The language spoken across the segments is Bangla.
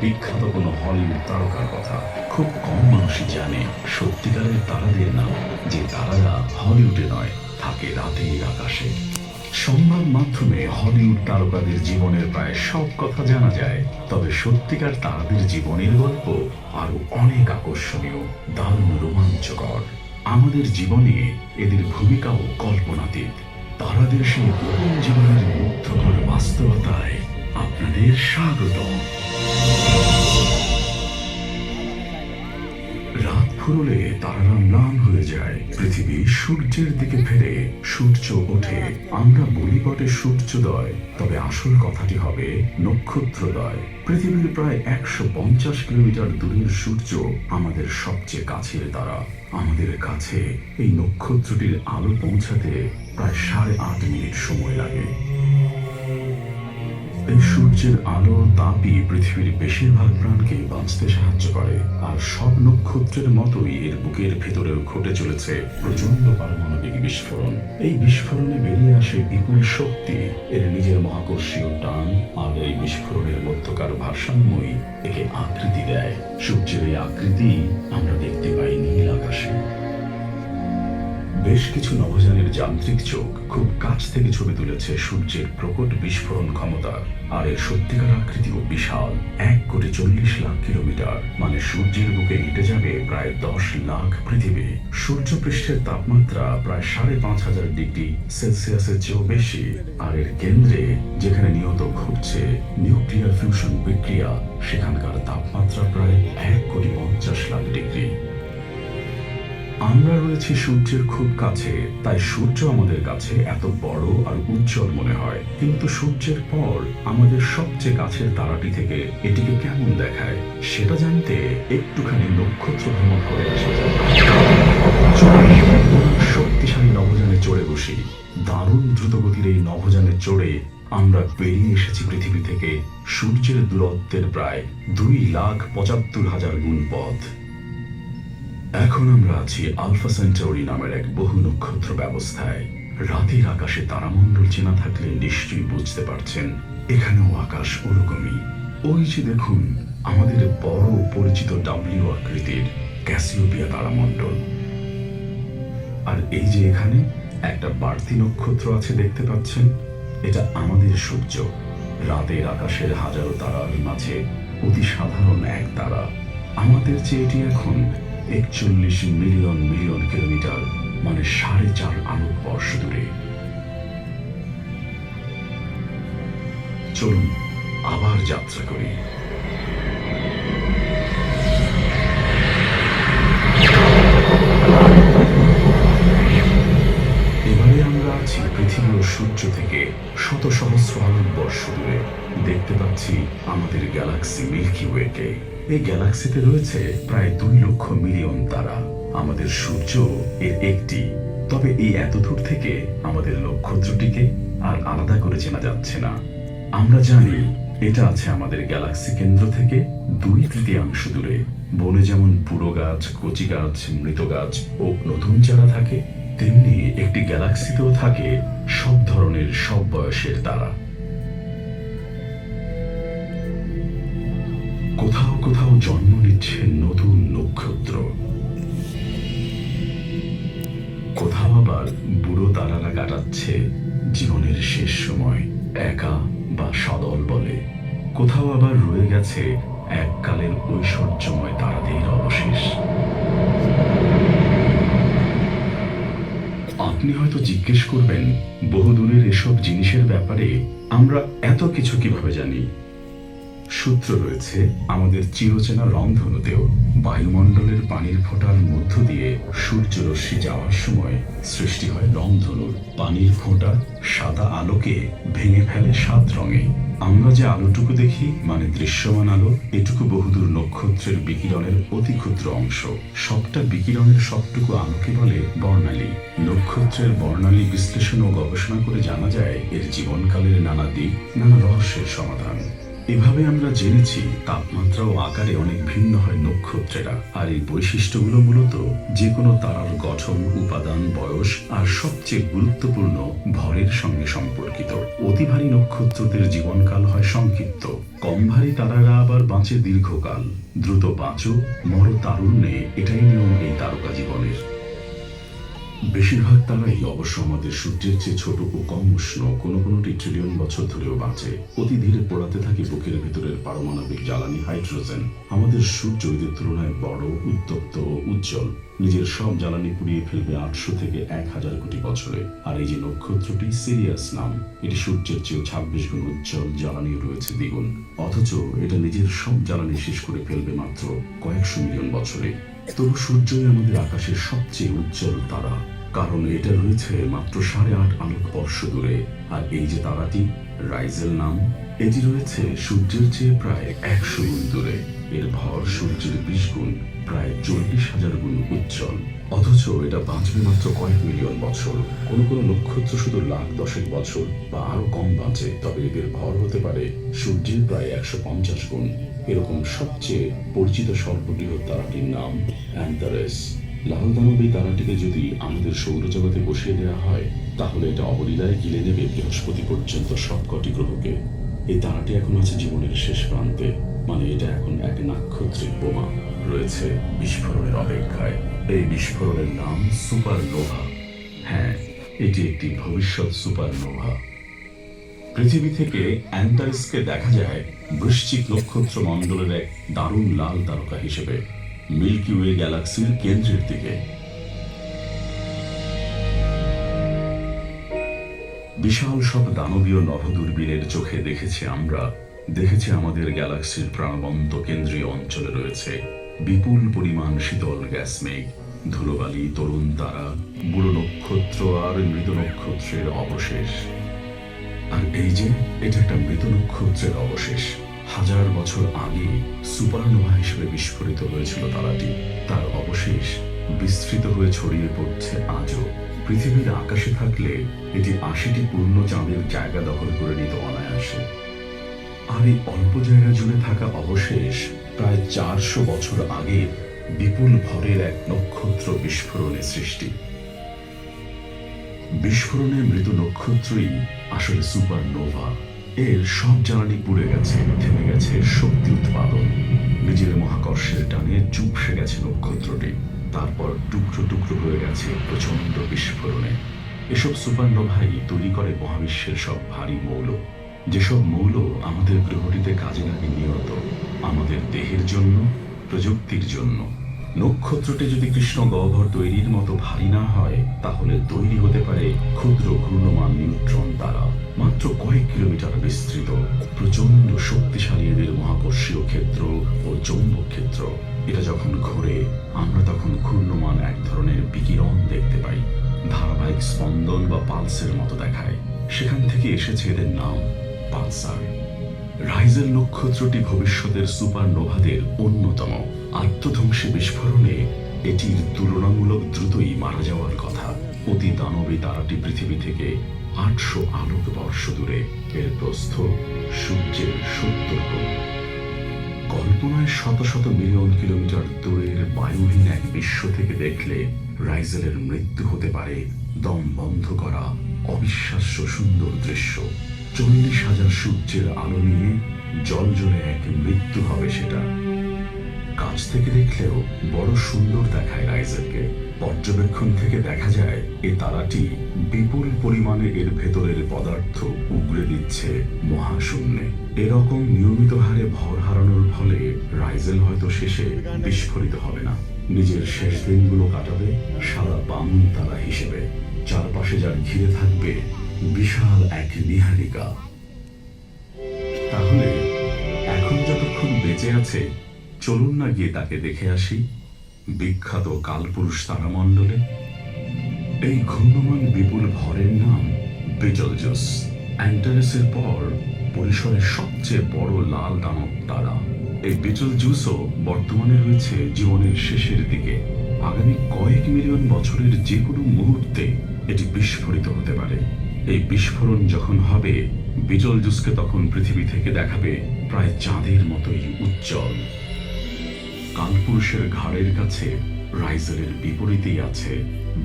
বিখ্যাত কোনো হলিউড তারকার কথা। খুব কম মানুষই জানে সত্যিকারের তারাদের নাম, যে তারারা হলিউডে নয়, থাকে রাতের আকাশে। সংবাদ মাধ্যমে হলিউড তারকাদের জীবনের প্রায় সব কথা জানা যায়, তবে সত্যিকার তারাদের জীবনের গল্প আরও অনেক আকর্ষণীয়, দারুণ রোমাঞ্চকর। আমাদের জীবনে এদের ভূমিকাও কল্পনাতীত। তারাদের সেই জীবনের মুগ্ধকর বাস্তবতায় আপনাদের স্বাগত। রাত ফুরলে তারারা ম্লান হয়ে যায়। পৃথিবী সূর্যের দিকে ফেরে, সূর্য ওঠে। আমরা বলি বটে সূর্যোদয়, তবে আসল কথাটি হবে নক্ষত্রদয়। পৃথিবীর প্রায় একশো পঞ্চাশ কিলোমিটার দূরের সূর্য আমাদের সবচেয়ে কাছের তারা। আমাদের কাছে এই নক্ষত্রটির আলো পৌঁছাতে প্রায় সাড়ে আট মিনিট সময় লাগে। এই সূর্যের আলো তাপই পৃথিবীর বেশিরভাগ প্রাণকে বাঁচতে সাহায্য করে। আর সব নক্ষত্রের মতোই এর বুকের ভেতরেও ঘটে চলেছে প্রচণ্ড পারমাণবিক বিস্ফোরণ। এই বিস্ফোরণে বেরিয়ে আসে বিপুল শক্তি, এর নিজের মহাকর্ষীয় টান, আর এই বিস্ফোরণের মধ্যকার ভারসাম্যই একে আকৃতি দেয়। সূর্যের এই আকৃতি আমরা দেখতে পাই নীল আকাশে। বেশ কিছু নভোযানের যান্ত্রিক চোখ খুব কাছ থেকে ছবি তুলেছে সূর্যের প্রকট বিস্ফোরণ ক্ষমতা। আর এর সত্যিকার আকৃতিও বিশাল, এক কোটি চল্লিশ লাখ কিলোমিটার। মানে সূর্যের বুকে হেঁটে যাবে প্রায় দশ লাখ পৃথিবী। সূর্য পৃষ্ঠের তাপমাত্রা প্রায় সাড়ে পাঁচ হাজার ডিগ্রি সেলসিয়াসের চেয়েও বেশি। আর এর কেন্দ্রে, যেখানে নিয়ত ঘটছে নিউক্লিয়ার ফিউশন বিক্রিয়া, সেখানকার তাপমাত্রা প্রায় এক কোটি পঞ্চাশ লাখ ডিগ্রি। আমরা রয়েছি সূর্যের খুব কাছে, তাই সূর্য আমাদের কাছে এত বড় আর উজ্জ্বল মনে হয়। কিন্তু সূর্যের পর আমাদের সবচেয়ে কাছের তারাটি থেকে এটিকে কেমন দেখায়, সেটা জানতে একটুখানি নক্ষত্র ভ্রমণ করে আসা শক্তিশালী নভোযানে চড়ে বসি। দারুণ দ্রুতগতির এই নভোযানে চড়ে আমরা বেরিয়ে এসেছি পৃথিবী থেকে সূর্যের দূরত্বের প্রায় দুই লাখ পঁচাত্তর হাজার গুণ পথ। এখন আমরা আছি আলফা সেন্টাউরি নামের এক বহু নক্ষত্র ব্যবস্থায়। রাতের আকাশে তারামণ্ডল চেনা থাকলে নিশ্চয়ই বুঝতে পারছেন, এখানেও আকাশ ওরকমই। ওই যে দেখুন, আমাদের বড় পরিচিত ডাব্লিউ আকৃতির ক্যাসিওপিয়া তারামণ্ডল। আর এই যে এখানে একটা বাড়তি নক্ষত্র আছে দেখতে পাচ্ছেন, এটা আমাদের সূর্য। রাতের আকাশের হাজারো তারার মাঝে অতি সাধারণ এক তারা। আমাদের চেয়ে এটি এখন একচল্লিশ মিলিয়ন মিলিয়ন কিলোমিটার মানে সাড়ে চার আলোক বর্ষ দূরে। চলুন আবার যাত্রা করি। এবারে আমরা আছি পৃথিবী ও সূর্য থেকে শত সহস্র আলোক বর্ষ দূরে। দেখতে পাচ্ছি আমাদের গ্যালাক্সি মিল্কি ওয়েকে। এই গ্যালাক্সিতে রয়েছে প্রায় দুই লক্ষ মিলিয়ন তারা। আমাদের সূর্য এর একটি। তবে এই এত দূর থেকে আমাদের নক্ষত্রটিকে আর আলাদা করে চেনা যাচ্ছে না। আমরা জানি এটা আছে আমাদের গ্যালাক্সি কেন্দ্র থেকে দুই তৃতীয়াংশ দূরে। বনে যেমন বুড়ো গাছ, কচি গাছ, মৃত গাছ ও নতুন চারা থাকে, তেমনি একটি গ্যালাক্সিতেও থাকে সব ধরনের সব বয়সের তারা। কোথাও কোথাও জন্ম নিচ্ছে নতুন নক্ষত্র। কোথাও আবার বুড়ো তারারা কাটাচ্ছে জীবনের শেষ সময়, একা বা সদল বলে। কোথাও আবার রয়ে গেছে এককালের ঐশ্বর্যময় তারাদের অবশেষ। আপনি হয়তো জিজ্ঞেস করবেন, বহুদূরের এসব জিনিসের ব্যাপারে আমরা এত কিছু কীভাবে জানি? সূত্র রয়েছে, আমাদের চিরচেনা রংধনুতেও বায়ুমণ্ডলের পানির ফোঁটার মধ্য দিয়ে সূর্যরশ্মি যাওয়ার সময় সৃষ্টি হয় রংধনুর। পানির ফোঁটা সাদা আলোকে ভেঙে ফেলে সাত রঙে। আমরা যে আলোটুকু দেখি মানে দৃশ্যমান আলো, এটুকু বহুদূর নক্ষত্রের বিকিরণের অতি ক্ষুদ্র অংশ। সবটা বিকিরণের সবটুকু আলোকে বলে বর্ণালী। নক্ষত্রের বর্ণালী বিশ্লেষণ ও গবেষণা করে জানা যায়, এর জীবনকালের নানা দিক, নানা রহস্যের সমাধান। এভাবে আমরা জেনেছি, তাপমাত্রা ও আকারে অনেক ভিন্ন হয় নক্ষত্রেরা। আর এই বৈশিষ্ট্যগুলো মূলত যে কোনো তারার গঠন, উপাদান, বয়স আর সবচেয়ে গুরুত্বপূর্ণ ভরের সঙ্গে সম্পর্কিত। অতি ভারী নক্ষত্রদের জীবনকাল হয় সংক্ষিপ্ত। কম ভারী তারারা আবার বাঁচে দীর্ঘকাল। দ্রুত বাঁচো, মর তারুণ্যে, এটাই নিয়ম এই তারকা জীবনের। বেশিরভাগ তারাই অবশ্য আমাদের সূর্যের চেয়ে ছোট ও কম উষ্ণ। কোনো কোনোটি ট্রিলিয়ন বছর ধরেও বাঁচে। অতি ধীরে পোড়াতে থাকে বুকের ভিতরের পারমাণবিক জ্বালানি হাইড্রোজেন। আমাদের সূর্য এদের তুলনায় বড়, উত্তপ্ত ও উজ্জ্বল। নিজের সব জ্বালানি পুড়িয়ে ফেলবে আটশো থেকে এক হাজার কোটি বছরে। আর এই যে নক্ষত্রটি সিরিয়াস নাম, এটি সূর্যের চেয়েও ছাব্বিশ গুণ উজ্জ্বল জ্বালানিও রয়েছে দ্বিগুণ। অথচ এটা নিজের সব জ্বালানি শেষ করে ফেলবে মাত্র কয়েকশো মিলিয়ন বছরে। তবু সূর্যই আমাদের আকাশের সবচেয়ে উজ্জ্বল তারা। কারণ এটা রয়েছে মাত্র সাড়ে আট আলোক বর্ষ দূরে। আর এই যে তারাটি, রাইজেল নাম, এটি রয়েছে সূর্যের চেয়ে প্রায় একশো গুণ দূরে। এর ভর সূর্যের বিশ গুণ, প্রায় চল্লিশ হাজার গুণ উজ্জ্বল। অথচ এটা বাঁচবে মাত্র কয়েক মিলিয়ন বছর। কোন কোন নক্ষত্র শুধু লাখ দশেক বছর বা আরও কম বাঁচে, তবে এদের ভর হতে পারে সূর্যের প্রায় একশো পঞ্চাশ গুণ। এরকম সবচেয়ে পরিচিত সর্ববৃহৎ তারাটির নাম অ্যান্টারেস লাল দানব এই তারাটিকে যদি আমাদের সৌরজগতে বসিয়ে দেওয়া হয়, তাহলে এটা অবলীলায় গিলে নেবে বৃহস্পতি পর্যন্ত সবকটি গ্রহকে। এই তারাটি এখন আছে জীবনের শেষ প্রান্তে মানে এটা এখন এক নাক্ষত্রিক বোমা। রয়েছে বিস্ফোরণের অপেক্ষায়। এই বিস্ফোরণের নাম সুপারনোভা। হ্যাঁ এটি একটি ভবিষ্যৎ সুপারনোভা। পৃথিবী থেকে অ্যান্টারিসকে দেখা যায় বৃশ্চিক নক্ষত্র মণ্ডলের এক দারুণ লাল তারকা হিসেবে। মিল্কি ওয়ে গ্যালাক্সির কেন্দ্রের দিকে। বিশাল সব দানবীয় নভদূরবীনের চোখে দেখেছি আমরা। দেখেছি আমাদের গ্যালাক্সির প্রাণবন্ত কেন্দ্রীয় অঞ্চলে রয়েছে বিপুল পরিমাণ শীতল গ্যাস মেঘ, ধুলোবালি, তরুণ তারা, বুড়ো নক্ষত্র আর মৃত নক্ষত্রের অবশেষ। আর এই যে, এটা একটা মৃত নক্ষত্রের অবশেষ। হাজার বছর আগে সুপারনোভা হিসেবে বিস্ফোরিত হয়েছিল তারাটি। তার অবশেষ বিস্তৃত হয়ে ছড়িয়ে পড়ছে আজও। পৃথিবীর আকাশে থাকলে এটি আশিটি পূর্ণ চাঁদের জায়গা দখল করে নিত অনায়াসে। আর এই অল্প জায়গা জুড়ে থাকা অবশেষ প্রায় চারশো বছর আগে বিপুল ভরের এক নক্ষত্র বিস্ফোরণের সৃষ্টি। বিস্ফোরণে মৃত নক্ষত্রই আসলে সুপারনোভা। এর সব জ্বালানি পুড়ে গেছে, থেমে গেছে শক্তি উৎপাদন। নিজের মহাকর্ষের টানে চুপসে গেছে নক্ষত্রটি। তারপর টুকরো টুকরো হয়ে গেছে প্রচণ্ড বিস্ফোরণে। এসব সুপারনোভাই তৈরি করে মহাবিশ্বের সব ভারী মৌল। যেসব মৌল আমাদের গ্রহটিতে কাজে লাগে নিয়ত, আমাদের দেহের জন্য, প্রযুক্তির জন্য। নক্ষত্রটি যদি কৃষ্ণ গহ্বর তৈরির মতো ভারী না হয়, তাহলে তৈরি হতে পারে ক্ষুদ্র ঘূর্ণমান নিউট্রন তারা মাত্র কয়েক কিলোমিটার বিস্তৃত প্রচণ্ড শক্তিশালী এদের মহাকর্ষীয় ক্ষেত্র ও চৌম্বক ক্ষেত্র। এটা যখন ঘোরে, আমরা তখন ঘূর্ণমান এক ধরনের বিকিরণ দেখতে পাই, ধারাবাহিক স্পন্দন বা পালসের মতো দেখায়। সেখান থেকে এসেছে এদের নাম, পালসার। রাইজেল নক্ষত্রটি ভবিষ্যতের সুপারনোভাদের অন্যতম। আত্মধ্বংসী বিস্ফোরণে এটির তুলনামূলক দ্রুতই মারা যাওয়ার কথা। অতি দানবী তারাটি পৃথিবী থেকে আটশো আলোক বর্ষ দূরে এর প্রস্থ সূর্যের সত্তর গুণ। কল্পনায় শত শত মিলিয়ন কিলোমিটার দূরের বায়ুহীন এক বিশ্ব থেকে দেখলে রাইজেলের মৃত্যু হতে পারে দম বন্ধ করা অবিশ্বাস্য সুন্দর দৃশ্য। চল্লিশ হাজার সূর্যের আলো নিয়ে জল জলে এক মৃত্যু হবে সেটা। কাছ থেকে দেখলেও বড় সুন্দর দেখায় রাইজেলকে। পর্যবেক্ষণ থেকে দেখা যায়, এ তারাটি বিপুল পরিমাণে এর ভেতরের পদার্থ উগড়ে দিচ্ছে মহাশূন্যে। এরকম নিয়মিত হারে ভর হারানোর ফলে রাইজেল হয়তো শেষে বিস্ফোরিত হবে না। নিজের শেষ দিনগুলো কাটাবে সাদা বামুন তারা হিসেবে। চারপাশে যার ঘিরে থাকবে বিশাল এক নিহারিকা। তাহলে, এখন যতক্ষণ বেঁচে আছে, চলুন না গিয়ে তাকে দেখে আসি। বিখ্যাত কালপুরুষ তারামণ্ডলে, এই ঘূর্ণমান বিপুল ভরের নাম বিজলজস অ্যান্টারেসের পর পরিসরের সবচেয়ে বড় লাল দানব তারা। এই বিজল জুসও বর্তমানে রয়েছে জীবনের শেষের দিকে। আগামী কয়েক মিলিয়ন বছরের যে কোনো মুহূর্তে এটি বিস্ফোরিত হতে পারে। এই বিস্ফোরণ যখন হবে বিজল জুসকে তখন পৃথিবী থেকে দেখাবে প্রায় চাঁদের মতোই উজ্জ্বল। কালপুরুষের ঘাড়ের কাছে রাইজেলের বিপরীতেই আছে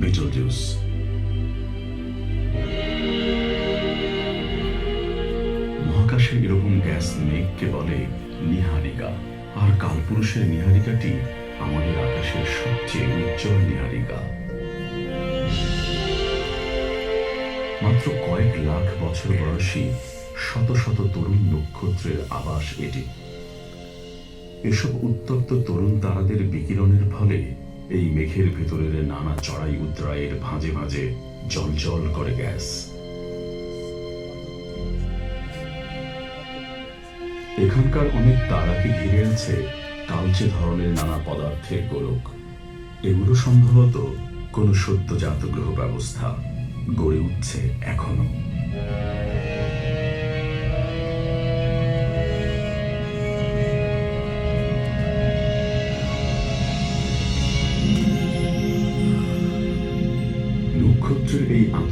বিটল বিটলজুস মহাকাশে এরকম গ্যাস মেঘকে বলে নিহারিকা। আর কালপুরুষের নিহারিকাটি আমাদের আকাশের সবচেয়ে উজ্জ্বল নিহারিকা। মাত্র কয়েক লাখ বছর বয়সী শত শত তরুণ নক্ষত্রের আবাস এটি। এসব উত্তপ্ত তরুণ তারাদের বিকিরণের ফলে এই মেঘের ভেতরের নানা চড়াই উদ্রায়ের ভাঁজে ভাঁজে জল করে গ্যাস। এখানকার অনেক তারাকে ঘিরে আছে কালচে ধরনের নানা পদার্থের গোলক। এগুলো সম্ভবত কোনো সদ্যজাত গ্রহ ব্যবস্থা গড়ে উঠছে এখনও।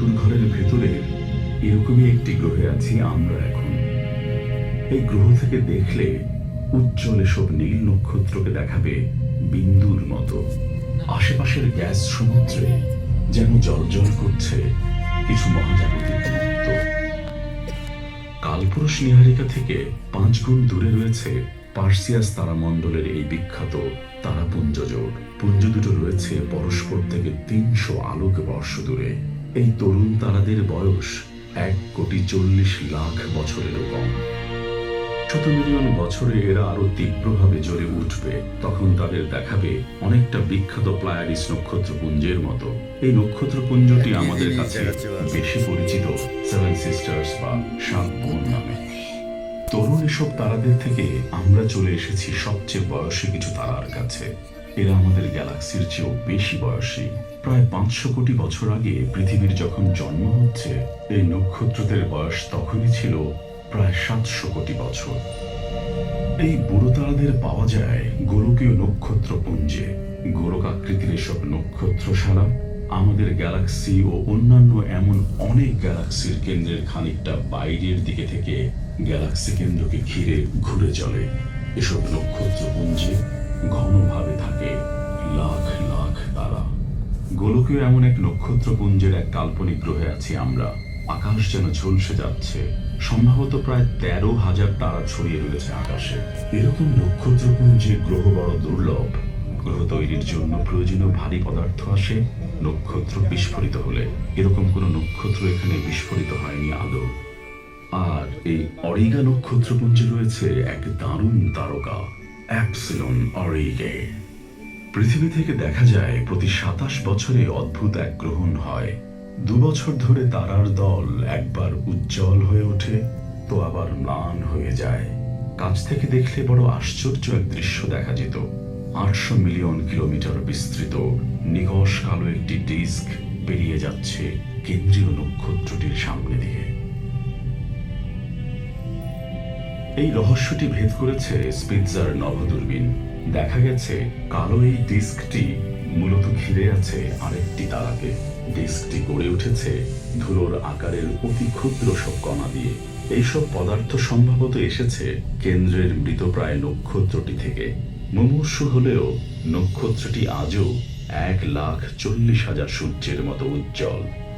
আতুর ঘরের ভেতরে এরকমই একটি গ্রহে আছি আমরা এখন। এই গ্রহ থেকে দেখলে উজ্জ্বল এসব নীল নক্ষত্রকে দেখাবে বিন্দুর মতো। আশেপাশের গ্যাস সমুদ্রে যেন জলজল করছে কিছু মহাজাগতিক মুক্ত। কালপুরুষ নিহারিকা থেকে পাঁচ গুণ দূরে রয়েছে পার্সিয়াস তারামণ্ডলের এই বিখ্যাত তারাপুঞ্জ জোট পুঞ্জ দুটো রয়েছে পরস্পর থেকে তিনশো আলোক বর্ষ দূরে। এই তরুণ তারাদের বয়স এক কোটি চল্লিশ লাখ বছরেরও কম। শত মিলিয়ন বছরে এরা আরও তীব্রভাবে জ্বলে উঠবে তখন তাদের দেখাবে অনেকটা বিখ্যাত প্লায়ারিস নক্ষত্রপুঞ্জের মতো। এই নক্ষত্রপুঞ্জটি আমাদের কাছে বেশি পরিচিত সেভেন সিস্টার্স বা সাত বোন নামে। তরুণ এসব তারাদের থেকে আমরা চলে এসেছি সবচেয়ে বয়সী কিছু তারার কাছে। এরা আমাদের গ্যালাক্সির চেয়েও বেশি বয়সী। প্রায় পাঁচশো কোটি বছর আগে পৃথিবীর যখন জন্ম হচ্ছে, এই নক্ষত্রদের বয়স তখনই ছিল প্রায় সাতশো কোটি বছর। এই বুড়ো তারাদের পাওয়া যায় গোলকীয় নক্ষত্রপুঞ্জে। গোলক আকৃতির এসব নক্ষত্রশালা আমাদের গ্যালাক্সি ও অন্যান্য এমন অনেক গ্যালাক্সির কেন্দ্রের খানিকটা বাইরের দিকে থেকে গ্যালাক্সি কেন্দ্রকে ঘিরে ঘুরে চলে। এসব নক্ষত্রপুঞ্জে ঘনভাবে থাকে লাখ গোলকীয় এমন এক নক্ষত্রপুঞ্জের এক কাল্পনিক গ্রহে আছি আমরা। আকাশ যেন ঝলসে যাচ্ছে। সম্ভবত প্রায় তেরো হাজার তারা ছড়িয়ে রয়েছে আকাশে। এরকম নক্ষত্রপুঞ্জে গ্রহ বড় দুর্লভ। গ্রহ তৈরির জন্য প্রয়োজনীয় ভারী পদার্থ আসে, নক্ষত্র বিস্ফোরিত হলে। এরকম কোনো নক্ষত্র এখানে বিস্ফোরিত হয়নি আদৌ। আর এই অরিগা নক্ষত্রপুঞ্জে রয়েছে এক দারুণ তারকা, অ্যাপসিলন অরিগে। পৃথিবী থেকে দেখা যায়, প্রতি সাতাশ বছরে অদ্ভুত এক গ্রহণ হয়। দু বছর ধরে তারার দল একবার উজ্জ্বল হয়ে ওঠে, তো আবার ম্লান হয়ে যায়। কাছ থেকে দেখলে বড় আশ্চর্য এক দৃশ্য দেখা যেত। আটশো মিলিয়ন কিলোমিটার বিস্তৃত, নিকশ কালো একটি ডিস্ক পেরিয়ে যাচ্ছে কেন্দ্রীয় নক্ষত্রটির সামনে দিয়ে। এই রহস্যটি ভেদ করেছে স্পিৎজার নভদূরবীন দেখা গেছে কালো এই ডিস্কটি মূলত ঘিরে আছে আরেকটি তারাকে। ডিস্কটি গড়ে উঠেছে ধুলোর আকারের অতি ক্ষুদ্র সব কণা দিয়ে। এইসব পদার্থ সম্ভবত এসেছে কেন্দ্রের মৃতপ্রায় নক্ষত্রটি থেকে। মুমূর্ষু হলেও নক্ষত্রটি আজও এক লাখ চল্লিশ হাজার সূর্যের মতো উজ্জ্বল।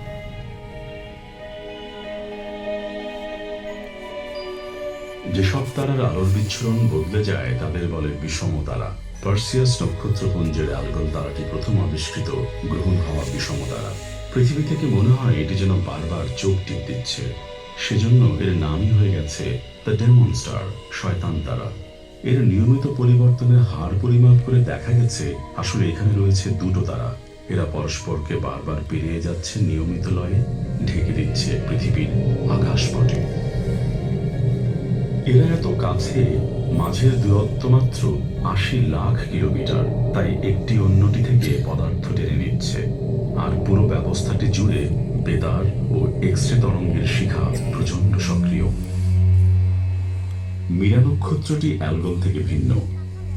যেসব তারার আলোর বিচ্ছুরণ বদলে যায়, তাদের বলে বিষম তারা। পার্সিয়াস নক্ষত্রপুঞ্জের অ্যালগল তারাটি প্রথম আবিষ্কৃত গ্রহণ হওয়া বিষম তারা। পৃথিবী থেকে মনে হয় এটি যেন বারবার চোখ টিপ দিচ্ছে। সেজন্য এর নামই হয়ে গেছে দ্য ডেমন স্টার শয়তান তারা। এর নিয়মিত পরিবর্তনের হার পরিমাপ করে দেখা গেছে, আসলে এখানে রয়েছে দুটো তারা। এরা পরস্পরকে বারবার পেরিয়ে যাচ্ছে নিয়মিত লয়ে, ঢেকে দিচ্ছে পৃথিবীর আকাশ আকাশপটে এরা এত কাছে মাঝের দূরত্ব মাত্র আশি লাখ কিলোমিটার, তাই একটি অন্যটি থেকে পদার্থ টেনে নিচ্ছে। আর পুরো ব্যবস্থাটি জুড়ে বেদার ও এক্স রে তরঙ্গের শিখা প্রচণ্ড সক্রিয়। মীরা নক্ষত্রটি অ্যালগন থেকে ভিন্ন।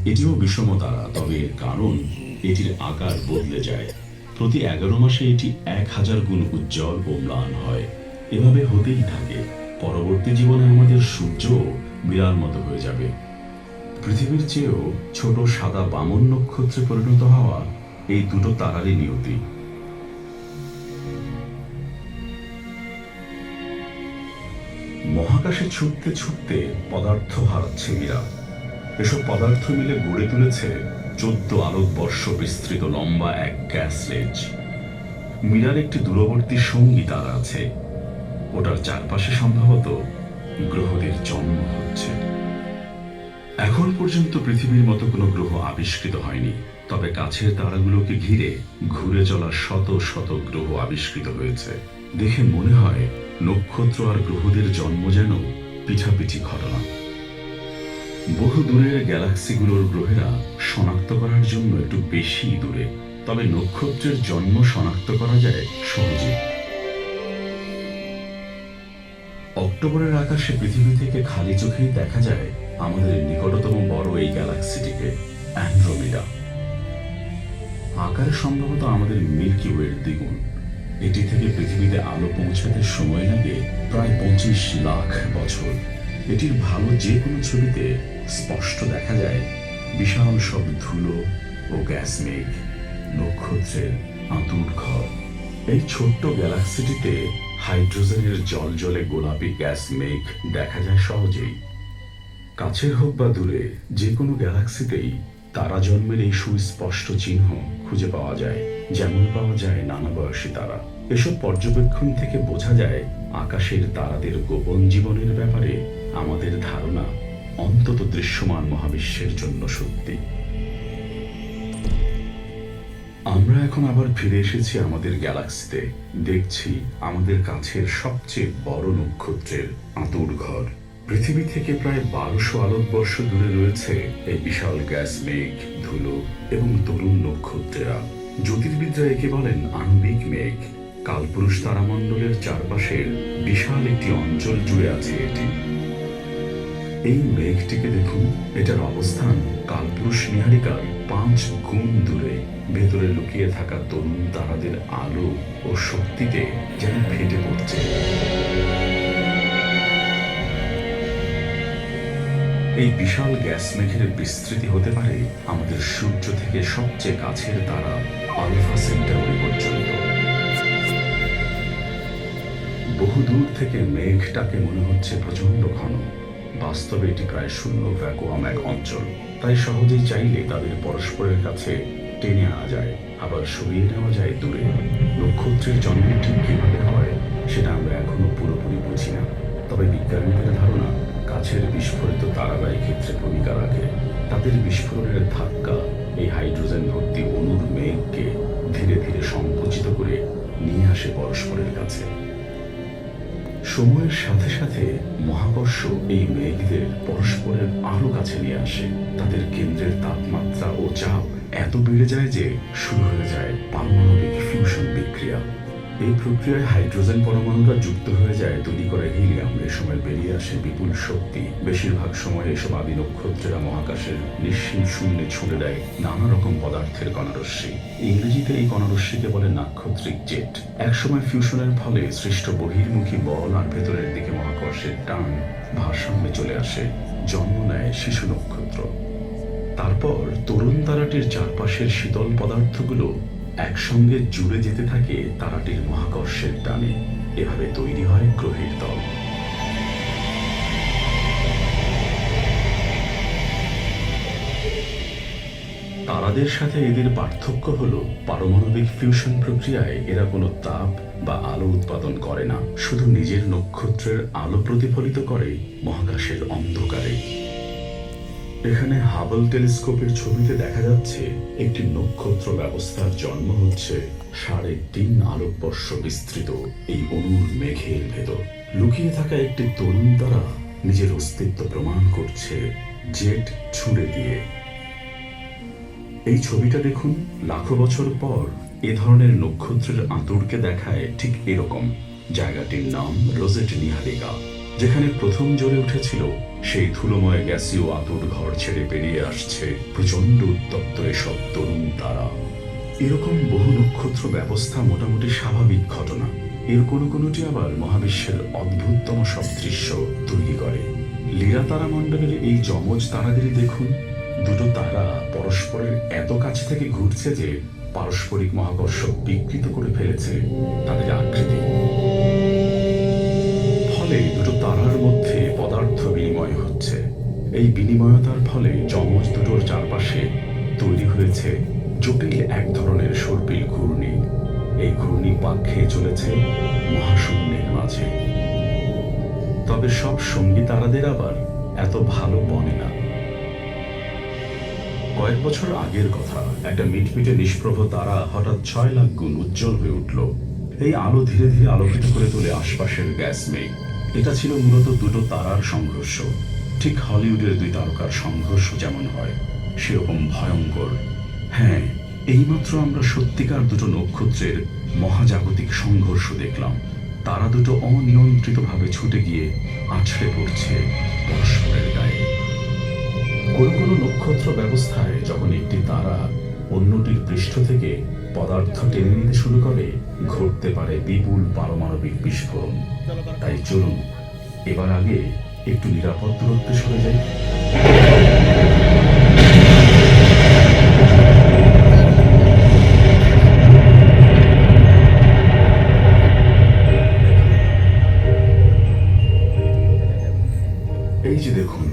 এটিও বিষম তারা তবে এর কারণ এটির আকার বদলে যায়। প্রতি এগারো মাসে এটি এক হাজার গুণ উজ্জ্বল ও ম্লান হয়। এভাবে হতেই থাকে। পরবর্তী জীবনে আমাদের সূর্য বিড়াল মতো হয়ে যাবে। পৃথিবীর চেয়েও ছোট সাদা বামন নক্ষত্রে পরিণত হওয়া এই দুটো তারারই নিয়তি। মহাকাশে ছুটতে ছুটতে পদার্থ হারাচ্ছে মীরা এসব পদার্থ মিলে গড়ে তুলেছে চোদ্দ আলোকবর্ষ বিস্তৃত লম্বা এক গ্যাস লেজ মীরার একটি দূরবর্তী সঙ্গী তারা আছে। ওটার চারপাশে সম্ভবত গ্রহদের জন্ম হচ্ছে। এখন পর্যন্ত পৃথিবীর মতো কোনো গ্রহ আবিষ্কৃত হয়নি, তবে কাছের তারাগুলোকে ঘিরে ঘুরে চলা শত শত গ্রহ আবিষ্কৃত হয়েছে। দেখে মনে হয় নক্ষত্র আর গ্রহদের জন্ম যেন পিঠাপিঠি ঘটনা। বহু দূরের গ্যালাক্সিগুলোর গ্রহেরা শনাক্ত করার জন্য একটু বেশি দূরে, তবে নক্ষত্রের জন্ম শনাক্ত করা যায় সহজে অক্টোবরের আকাশে পৃথিবী থেকে খালি চোখেই দেখা যায় আমাদের নিকটতম বড় এই গ্যালাক্সিটিকে, অ্যান্ড্রোমিডা। আকারে সম্ভবত আমাদের মিল্কি ওয়ের দ্বিগুণ। এটি থেকে পৃথিবীতে আলো পৌঁছাতে সময় লাগে প্রায় পঁচিশ লাখ বছর। এটির ভালো যে কোনো ছবিতে স্পষ্ট দেখা যায়, বিশাল সব ধুলো ও গ্যাস মেঘ, নক্ষত্রের আঁতুর ঘর এই ছোট্ট গ্যালাক্সিটিতে হাইড্রোজেনের জল জলে গোলাপি গ্যাস মেঘ দেখা যায় সহজেই। কাছের হোক বা দূরে, যে কোনো গ্যালাক্সিতেই তারা জন্মের এই সুস্পষ্ট চিহ্ন খুঁজে পাওয়া যায়, যেমন পাওয়া যায় নানা বয়সী তারা। এসব পর্যবেক্ষণ থেকে বোঝা যায়, আকাশের তারাদের গোপন জীবনের ব্যাপারে আমাদের ধারণা অন্তত দৃশ্যমান মহাবিশ্বের জন্য সত্যি। আমরা এখন আবার ফিরে এসেছি আমাদের গ্যালাক্সিতে। দেখছি আমাদের কাছের সবচেয়ে বড় নক্ষত্রের আঁতুর ঘর। পৃথিবী থেকে প্রায় বারোশো আলোকবর্ষ দূরে রয়েছে এই বিশাল গ্যাস মেঘ, ধুলো এবং তরুণ নক্ষত্রেরা। জ্যোতির্বিদরা একে বলেন আণবিক মেঘ। কালপুরুষ তারামণ্ডলের চারপাশের বিশাল একটি অঞ্চল জুড়ে আছে এটি। এই মেঘটিকে দেখুন, এটার অবস্থান কালপুরুষ নিহারিকার পাঁচ গুণ দূরে ভেতরে লুকিয়ে থাকা তরুণ তারাদের আলো ও শক্তিতে যেন ফেটে পড়ছে। এই বিশাল গ্যাস মেঘের বিস্তৃতি হতে পারে আমাদের সূর্য থেকে সবচেয়ে কাছের তারা আলফা সেন্টারি পর্যন্ত। বহু দূর থেকে মেঘটাকে মনে হচ্ছে প্রচণ্ড ঘন। বাস্তবে এটি প্রায় শূন্য ভ্যাকুয়াম এক অঞ্চল। তাই সহজেই চাইলে তাদের পরস্পরের কাছে টেনে আনা যায়। আবার সরিয়ে নেওয়া যায় দূরে। নক্ষত্রের জন্ম ঠিক কীভাবে হয়, সেটা আমরা এখনও পুরোপুরি বুঝি না। তবে বিজ্ঞানীদের ধারণা কাছের বিস্ফোরিত তারাবাহী ক্ষেত্রে ভূমিকা রাখে তাদের বিস্ফোরণের ধাক্কা এই হাইড্রোজেন ভর্তি অণুর মেঘকে ধীরে ধীরে সংকুচিত করে নিয়ে আসে পরস্পরের কাছে। সময়ের সাথে সাথে মহাকর্ষ এই মেঘদের পরস্পরের আরও কাছে নিয়ে আসে। তাদের কেন্দ্রের তাপমাত্রা ও চাপ এত বেড়ে যায় যে শুরু হয়ে যায় পারমাণবিক ফিউশন বিক্রিয়া। এই প্রক্রিয়ায় হাইড্রোজেন পরমাণুরা যুক্ত হয়ে যায়, তৈরি করে হিলিয়াম। এ সময় বেরিয়ে আসে বিপুল শক্তি। বেশিরভাগ সময় এসব আদি নক্ষত্রেরা মহাকাশের নিঃসীম শূন্যে ছুড়ে দেয় নানা রকম পদার্থের কণারশ্মি। ইংরেজিতে এই কণারশ্মিকে বলে নাক্ষত্রিক জেট। একসময় ফিউশনের ফলে সৃষ্ট বহির্মুখী বল আর ভেতরের দিকে মহাকর্ষের টান ভারসাম্যে চলে আসে, জন্ম নেয় শিশু নক্ষত্র। তারপর তরুণ তারাটির চারপাশের শীতল পদার্থগুলো একসঙ্গে জুড়ে যেতে থাকে তারাটির মহাকর্ষের টানে। এভাবে তৈরি হয় গ্রহের দল। তারাদের সাথে এদের পার্থক্য হলো, পারমাণবিক ফিউশন প্রক্রিয়ায় এরা কোনো তাপ বা আলো উৎপাদন করে না। শুধু নিজের নক্ষত্রের আলো প্রতিফলিত করে মহাকাশের অন্ধকারে। এখানে হাবল টেলিস্কোপের ছবিতে দেখা যাচ্ছে একটি নক্ষত্র ব্যবস্থার জন্ম হচ্ছে সাড়ে তিন আলোকবর্ষ বিস্তৃত এই অনুর মেঘের ভেতর। লুকিয়ে থাকা একটি তরুণ তারা নিজের অস্তিত্ব প্রমাণ করছে জেট ছুঁড়ে দিয়ে। এই ছবিটা দেখুন, লাখো বছর পর এ ধরনের নক্ষত্রের আঁতুড়কে দেখায় ঠিক এরকম। জায়গাটির নাম রোজেট নিহারিকা, যেখানে প্রথম জ্বলে উঠেছিল সেই ধুলোময় গ্যাসীয় আতুর ঘর ছেড়ে বেরিয়ে আসছে প্রচণ্ড উত্তপ্ত এসব তরুণ তারা। এরকম বহু নক্ষত্র ব্যবস্থা মোটামুটি স্বাভাবিক ঘটনা। এর কোনো কোনোটি আবার মহাবিশ্বের অদ্ভুততম সব দৃশ্য তৈরি করে। লীরা তারা মণ্ডলের এই যমজ তারাদেরই দেখুন। দুটো তারা পরস্পরের এত কাছ থেকে ঘুরছে যে পারস্পরিক মহাকর্ষ বিকৃত করে ফেলেছে তাদের আকৃতি। ফলে দুটো তারার মধ্যে পদার্থ বিনিময় হচ্ছে। এই বিনিময়তার ফলে যমজ দুটোর চারপাশে তৈরি হয়েছে জটিল এক ধরনের সর্পিল ঘূর্ণি। এই ঘূর্ণি পাক খেয়ে চলেছে মহাশূন্যের মাঝে। তবে সব সঙ্গী তারাদের আবার এত ভালো বনে না। কয়েক বছর আগের কথা, একটা মিটমিটে নিষ্প্রভ তারা হঠাৎ ছয় লাখ গুণ উজ্জ্বল হয়ে উঠল। এই আলো ধীরে ধীরে আলোকিত করে তোলে আশপাশের গ্যাস মেঘ। এটা ছিল মূলত দুটো তারার সংঘর্ষ। ঠিক হলিউডের দুই তারকার সংঘর্ষ যেমন হয়, সেরকম ভয়ঙ্কর। হ্যাঁ এইমাত্র আমরা সত্যিকার দুটো নক্ষত্রের মহাজাগতিক সংঘর্ষ দেখলাম। তারা দুটো অনিয়ন্ত্রিতভাবে ছুটে গিয়ে আছড়ে পড়ছে পরস্পরের গায়ে। কোনো কোনো নক্ষত্র ব্যবস্থায় যখন একটি তারা অন্যটির পৃষ্ঠ থেকে পদার্থ টেনে নিতে শুরু করে ঘটতে পারে বিপুল পারমাণবিক বিস্ফোরণ। তাই চলুন, এবার আগে একটু নিরাপদ দূরত্বে সরে যাই। এই যে দেখুন,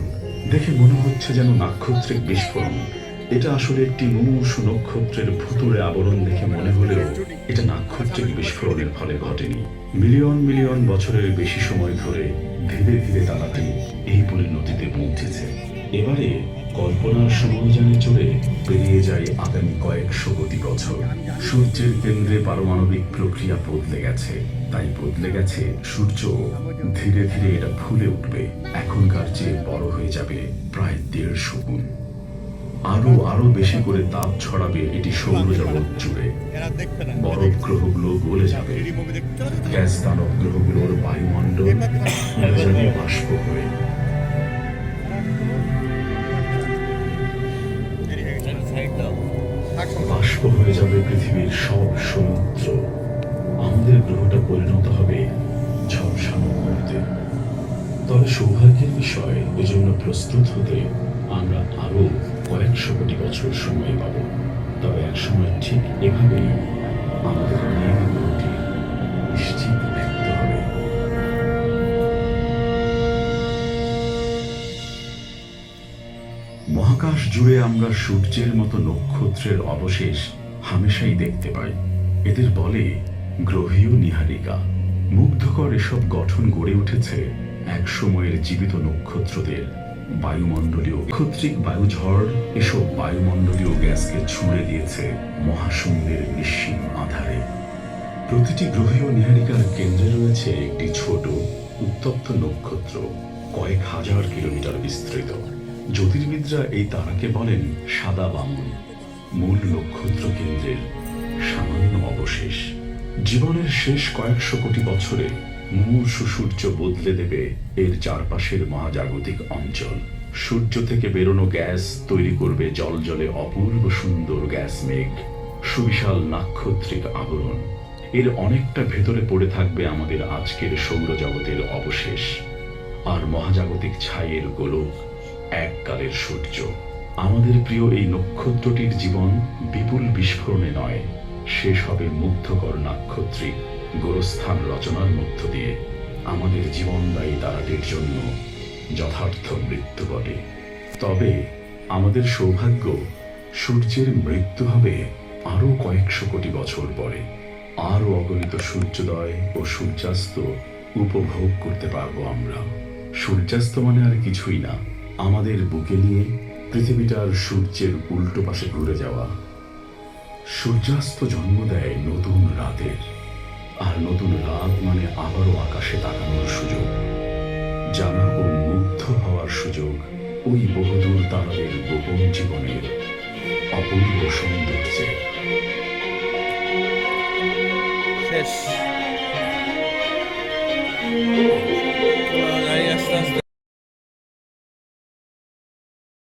দেখে মনে হচ্ছে যেন নাক্ষত্রিক বিস্ফোরণ। এটা আসলে একটি মুমূর্ষু নক্ষত্রের ভুতুরে আবরণ দেখে মনে হলেও এটা নাক্ষত্রিক বিস্ফোরণের ফলে ঘটেনি। মিলিয়ন মিলিয়ন বছরের বেশি সময় ধরে ধীরে ধীরে তারাটি এই পরিণতিতে পৌঁছেছে। এবারে কল্পনার সময়যানে চড়ে পেরিয়ে যায় আগামী কয়েকশো কোটি বছর। সূর্যের কেন্দ্রে পারমাণবিক প্রক্রিয়া বদলে গেছে। তাই বদলে গেছে সূর্য। ধীরে ধীরে এটা ফুলে উঠবে। এখনকার চেয়ে বড় হয়ে যাবে প্রায় দেড়শো গুণ। আরও আরও বেশি করে তাপ ছড়াবে এটি সৌরজগৎ জুড়ে বরফ গ্রহগুলো গলে যাবে। গ্যাস দানব গ্রহগুলোর বায়ুমণ্ডল বাষ্প হয়ে। বাষ্প হয়ে যাবে পৃথিবীর সব সমুদ্র আমাদের গ্রহটা পরিণত হবে ঝলসানো মুহূর্তে তবে সৌভাগ্যের বিষয় এজন্য প্রস্তুত হতে আমরা কয়েকশো কোটি বছর সময় পাব। তবে একসময় ঠিক এভাবেই আমাদের নিশ্চিত মহাকাশ জুড়ে আমরা সূর্যের মতো নক্ষত্রের অবশেষ হামেশাই দেখতে পাই। এদের বলে গ্রহীয় নিহারিকা। মুগ্ধকর এসব গঠন গড়ে উঠেছে এক সময়ের জীবিত নক্ষত্রদের বায়ুমণ্ডলীয় ক্ষত্রিক বায়ুঝড় এসব বায়ুমণ্ডলীয় গ্যাসকে ছুঁড়ে দিয়েছে মহাশূন্যের নিশ্চিত আধারে। প্রতিটি গ্রহীয় নিহারিকার কেন্দ্রে রয়েছে একটি ছোট, উত্তপ্ত নক্ষত্র, কয়েক হাজার কিলোমিটার বিস্তৃত। জ্যোতির্বিদরা এই তারাকে বলেন সাদা বামন। মূল নক্ষত্র কেন্দ্রের সামান্য অবশেষ। জীবনের শেষ কয়েকশো কোটি বছরে মুমূর্ষ সূর্য বদলে দেবে এর চারপাশের মহাজাগতিক অঞ্চল। সূর্য থেকে বেরোনো গ্যাস তৈরি করবে জল জলে অপূর্ব সুন্দর গ্যাস মেঘ, সুবিশাল নাক্ষত্রিক আবরণ। এর অনেকটা ভেতরে পড়ে থাকবে আমাদের আজকের সৌরজগতের অবশেষ। আর মহাজাগতিক ছাইয়ের গোলক, এককালের সূর্য। আমাদের প্রিয় এই নক্ষত্রটির জীবন বিপুল বিস্ফোরণে নয়, শেষ হবে মুগ্ধকর নাক্ষত্রিক। গোরস্থান রচনার মধ্য দিয়ে আমাদের জীবনদায়ী তারাটির জন্য যথার্থ মৃত্যু বটে। তবে আমাদের সৌভাগ্য, সূর্যের মৃত্যু হবে আরও কয়েকশো কোটি বছর পরে। আরও অগণিত সূর্যোদয় ও সূর্যাস্ত উপভোগ করতে পারব আমরা। সূর্যাস্ত মানে আর কিছুই না, আমাদের বুকে নিয়ে পৃথিবীটার সূর্যের উল্টো পাশে ঘুরে যাওয়া। সূর্যাস্ত জন্ম দেয় নতুন রাতের। আর নতুন রাত মানে আবারও আকাশে তাকানোর সুযোগ জানা ও মুগ্ধ হওয়ার সুযোগ ওই বহুদূর তারাদের গোপন জীবনের অপূর্ব সৌন্দর্যে শেষ